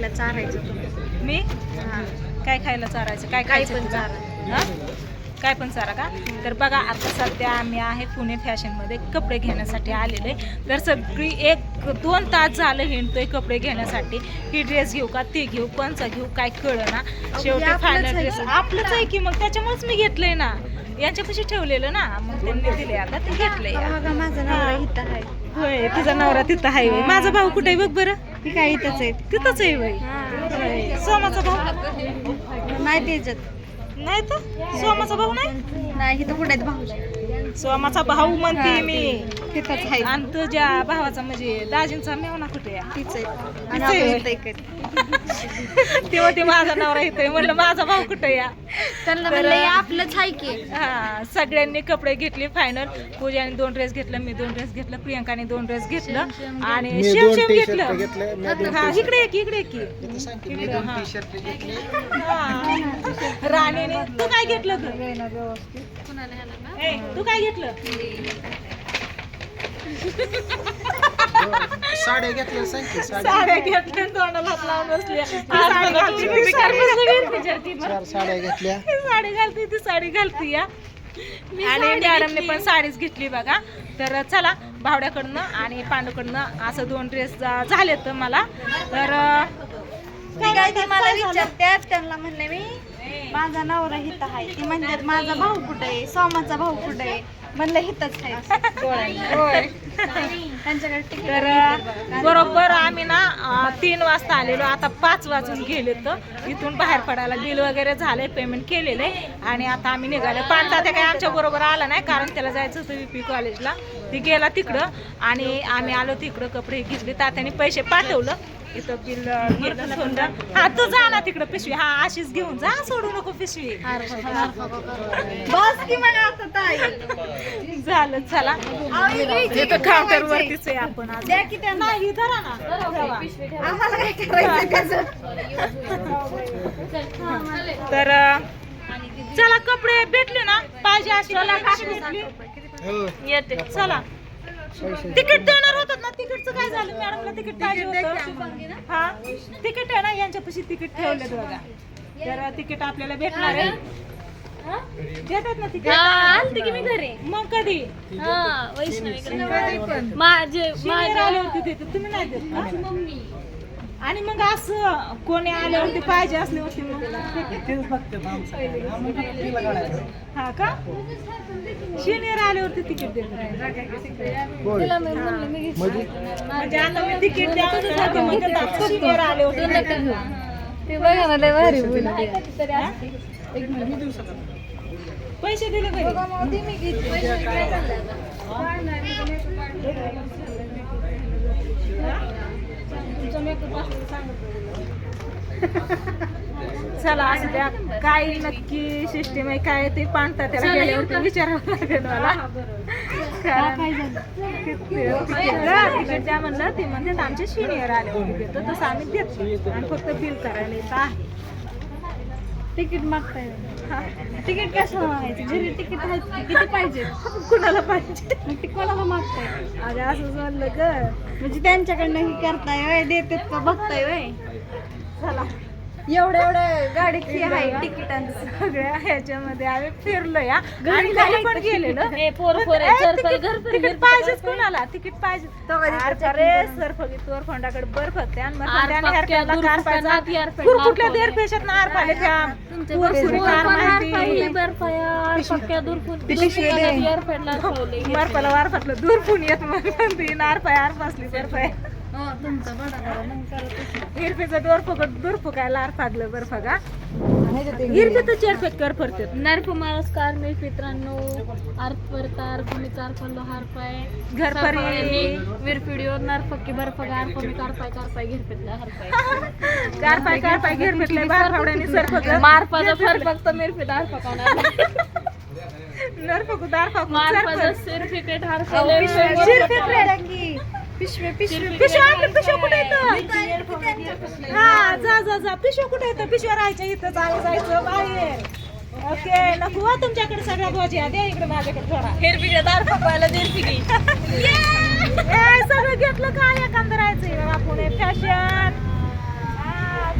खायला चारायचं तुम्ही मी? हा. काय खायला चारायचं? काय खायचं पण? चारा. हा? काय पण चारा का? तर बघा आता सध्या आम्ही आहे पुणे फॅशनमध्ये कपडे घेण्यासाठी आलेले तर सगळी एक दोन तास झालं हिंडतोय कपडे घेण्यासाठी. ही ड्रेस घेऊ का ती घेऊ कोणचा घेऊ काय कळ ना शेवटी फायनल ड्रेस. आपलंच आहे की मग? त्याच्यामुळेच मी घेतलंय ना. यांच्यापाशी ठेवलेलं ना. मग त्यांनी दिले आता ते घेतलंय. बघा माझा नवरा इथं आहे. होय तुझा नवरा तिथं आहे. माझा भाऊ कुठे बघ बरं. ती काय इथंच आहे. तिथंच आहे बाई. सोमाचा भाऊ? नाही त्याच्यात नाही तर? सोमाचा भाऊ नाही? नाही इथं कुठे आहेत भाऊ सोमाचा भाऊ म्हणते मी. तिथंच आहे. आणि तुझ्या भावाचा म्हणजे दाजींचा मेवना कुठे आहे? तीच आहे. तीच आणि आहे. आपण इथं इकडे. तेव्हा ते माझा नवरा इथे म्हणलं माझा भाऊ कुठे या त्यांना म्हणलं हे आपलंच आहे की. हा सगळ्यांनी कपडे घेतले फायनल पूजाने दोन ड्रेस घेतलं मी दोन ड्रेस घेतलं प्रियंकाने दोन ड्रेस घेतलं. आणि मी शेम दोन शेम टी-शर्ट घेतलं. घेतले मी दोन हा. इकडे एक इकडे एक. इथं मी दोन घेतले. हा. राणीने तू काय घेतलं ग ए, तू काय घेतलं? साड्या घेतल्या सांग की साड्या. साड्या घेतल्या तोंडाला हात लावून बसली साडी घालते, ती साडी. चार साड्या घेतल्या. ती साडी घालते ती साडी घालते या. आणि मॅडमने पण साडीच घेतली बघा. तर चला भावड्याकडनं आणि पांडूकडनं असं दोन ड्रेस झाले तर मला. तर काय ती मला विचारतात त्यांना म्हणले मी माझा नवरा हित आहे. ती म्हणतात माझा भाऊ कुठे आहे? सोमाचा भाऊ कुठे आहे? म्हणलं हितच आहे. होय. त्यांच्याकडे तिकीट तर बरोबर आम्ही ना तीन वाजता आलेलो. आता पाच वाजून गेले तर इथून बाहेर पडायला बिल वगैरे झाले पेमेंट केलेले. आणि आता आम्ही निघालो पण तात्या काही आमच्या बरोबर आला नाही कारण त्याला जायचं होतं पी कॉलेजला ती गेला तिकडं. आणि आम्ही आलो तिकडं कपडे घेतले. तात्याने पैसे पाठवलं. इथं बिल अं, गेलं सोडलं हा तू जा ना तिकडं पिशवी. हा अशीच घेऊन जा सोडू नको पिशवी. बस की म्हणा आता ताई. झालं चला. काउंटर वरतीच आहे आपण आज. द्या की त्यांना. नाही धरा ना. ठेवा. आम्हाला काय करायचं त्याचं? तर चला कपडे भेटले ना? पाहिजे हो येते चला. तिकीट देणार तिकीटचं काय झालं? मॅडमला तिकीट पाहिजे होतं. हा? तिकीट आहे ना यांच्यापाशी तिकीट ठेवले बघा. तर तिकीट आपल्याला भेटणार आहे. हा? देतात ना तिकीट? आलते की मी घरी. मग कधी? हा वैष्णवी माझे आले होते तिथे. तुम्ही नाही देत का? आणि मग असं कोणी आल्यावरती पाहिजे असल्यावरती मग. हा का? शिनियर आल्यावरती तिकीट घेतलं. म्हणजे? म्हणजे आता मी तिकीट द्यावं? पैसे दिले घरी. चला असं द्या. काय नक्की सिस्टीम आहे काय ते पाणता त्याला गेल्यावरती विचारावं लागेल मला. द्या म्हणलं ते म्हणतात आमचे सिनियर आले होते. तसं आम्ही देतो आणि फक्त बिल करायला येतं आहे. तिकीट मागताय. तिकीट कसं मागायचं? घरी तिकीट आहेत किती पाहिजे? कुणाला पाहिजे? मग ते कोणाला मागताय? अरे असंच म्हणलं ग. म्हणजे त्यांच्याकडनं ही करताय वय देतात का बघताय वय चला. एवढ्या एवढ्या गाडी फी आहे. तिकिटांचं सगळ्या ह्याच्यामध्ये आम्ही फिरलो या आणि खाली पण गेलेलो. चल, तिकीट- घर घर पाहिजेच कोणाला तिकीट पाहिजे तेव्हा आर तिथं रे सर फगितोर फोंडाकडे बर्फ होते आणि आर दूर आर पेशात ती. यार पेटला ठेवले. बर्फाला वार फाटलं दूर फुन येत ती नार पाय आर बर्फ आहे. हो हिरपीचं दोर फुकट दूर फुकायला आर फागलं बर्फ का हिरपी तर चेर फेक कर फरतात नरप माळस कार मी मित्रांनो अर्थ परतार तुम्ही चार पल्लो हार पाय. घर परी. विरपिडिओ नर पक्की बर्फ गार पमी कार पाय कार पाय घेर पेटला हार पाय. कार पाय कार पाय घेर फेकले बार फावड्याने सर फुकलं. मारपाचा फर फक्त मिरपीट हार पकवणार नर फुकू दार फाकू मारपाचा सर्टिफिकेट हार पिशवे पिशवे पिशव्या पिशव्या पिशव्या आणलं पिशव्या कुठे येतं? हा जा जा जा. पिशव कुठे येतं? पिशव्या राहायच्या इथं चालू जायचं बाहेर. ओके नको हो तुमच्याकडे सगळ्या भाजी द्या इकडे माझ्याकडे थोडा. हिरवीच्या दार पकवायला दिली सगळं घेतलं काय एकांत राहायचं आपण फॅशन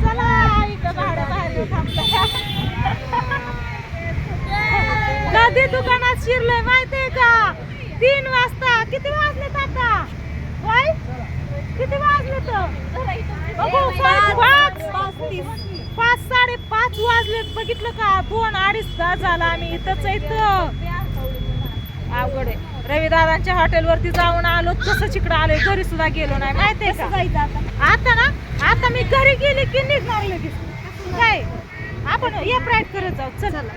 चला इथं भाडं बाहेर थांबलं. कधी दुकानात शिरलंय माहितीये का? तीन वाजता. किती वाजले आता? होय किती वाजले तर? पाच. पाच साडेपाच वाजलेत. बघितलं का? दोन अडीच तास झाला आम्ही इथंच आहे इथं. अवघड आहे. रविदादांच्या हॉटेलवरती जाऊन आलो. तसंच इकडं आलोय. घरी सुद्धा गेलो नाही. माहितीये का? जायचं आता? ना? आता मी घरी गेली की निघणार लगेच. काय? आपण एक राईड करत जाऊ. चल.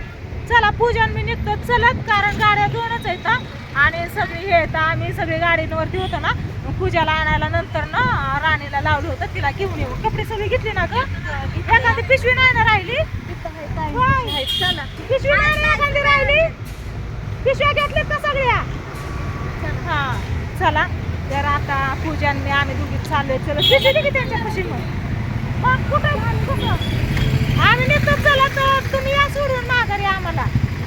चला पूजन मी निघतो. चलत कारण गाड्या दोनच आहेत. आणि सगळी हे आहेत आम्ही सगळी गाडीवरती होतो ना पूजाला आणायला नंतर ना राणीला लावलं होतं तिला घेऊन येऊ. कपडे सगळे घेतले ना ग? एखादी पिशवी नाही ना राहिली? चला पिशवी नाही ना एखादी राहिली? पिशव्या घेतल्यात का सगळ्या? हा चला. तर आता पूजा मी आम्ही दोघी चाललोय. चलो पिशवी दिली की त्यांच्यापाशी मग. मग कुठं कुठं? आम्ही निघतो चला तर तुम्ही या सोडून माघारी आम्हाला.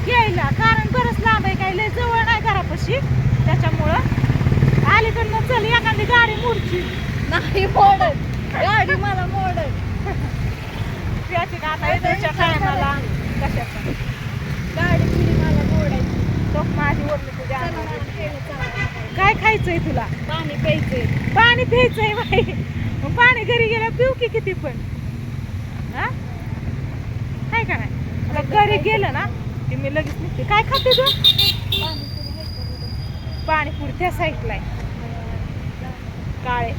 यायला. कारण बरंच लांब आहे काही लय जवळ नाही. घरापाशी त्याच्यामुळं अलीकडनं चल एखादी गाडी मोडची. नाही मोडत गाडी मला मोडत त्याची आता येण्याच्या टायमाला कशाचं? गाडी तुझी मला मोडायची तो माझी ओढली तुझ्या. काय खायचंय तुला? पाणी प्यायचंय. पाणी प्यायचंय बाई. मग पाणी घरी गेलं पिऊ की किती पण? हा? काय का नाही? घरी गेलं ना की मी लगेच निघते. काय खाते तू? पाणीपुरी त्या साईडला आहे. काळे.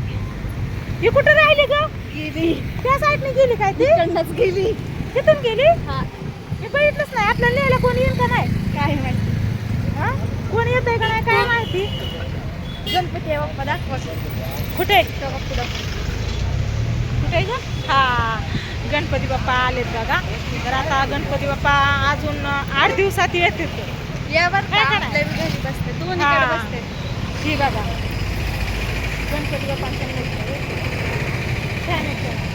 ही कुठं राहिली ग? गेली. त्या साईडने गेली काय ती? तिकडनंच गेली. तिथून गेली? हा. मी बघितलंच नाही. आपल्याला न्यायला कोणी येईल का नाही? काय माहिती. हा? कोणी येतंय का नाही? काय माहिती? गणपती बाप्पा दाखवा. कुठे? पुढं. कुठे ग? हा. गणपती बाप्पा आलेत बघा. तर आता गणपती बाप्पा अजून आठ दिवसात येतील. या बर काय? आपल्या घरी बसते दोन्हीकडे हा. बसते ही बघा गणपती बाप्पांच्या मूर्ती. छान आहे, छान.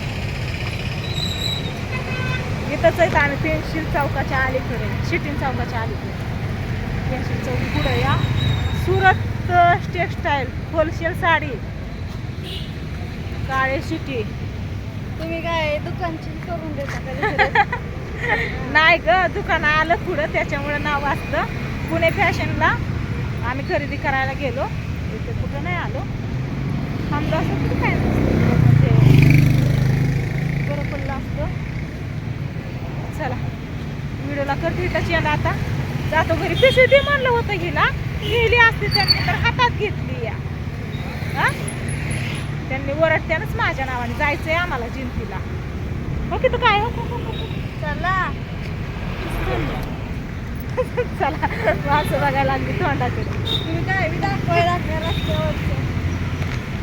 इथंच आहेत आम्ही पेन्सिल चौकाच्या अलीकडे शिटीन चौकाच्या अलीकडे पेन्सिल चौक पुढे या सुरत टेक्सटाईल होलसेल साडी काळे शिटी तुम्ही काय दुकानची करून देता का? नाही ग दुकान आलं पुढं त्याच्यामुळं नाव असतं पुणे फॅशनला आम्ही खरेदी करायला गेलो. इथे कुठं नाही आलो. थांबलो असं कुठं काय म्हणजे बरं पडलं असतं. चला व्हिडिओला करते तशी यायला आता. जातो घरी. पिशवी दे म्हणलं होतं हिला. गेली असते त्यांनी तर हातात घेतली या. हा? त्यांनी ओरडत्यानंच माझ्या नावाने जायचंय आम्हाला जिंतीला. हो की काय हो. चला. चला. माणसं बघायला लागली तोंडाकडे तुम्ही काय बी दाखवाय दाखवा रस्त्यावर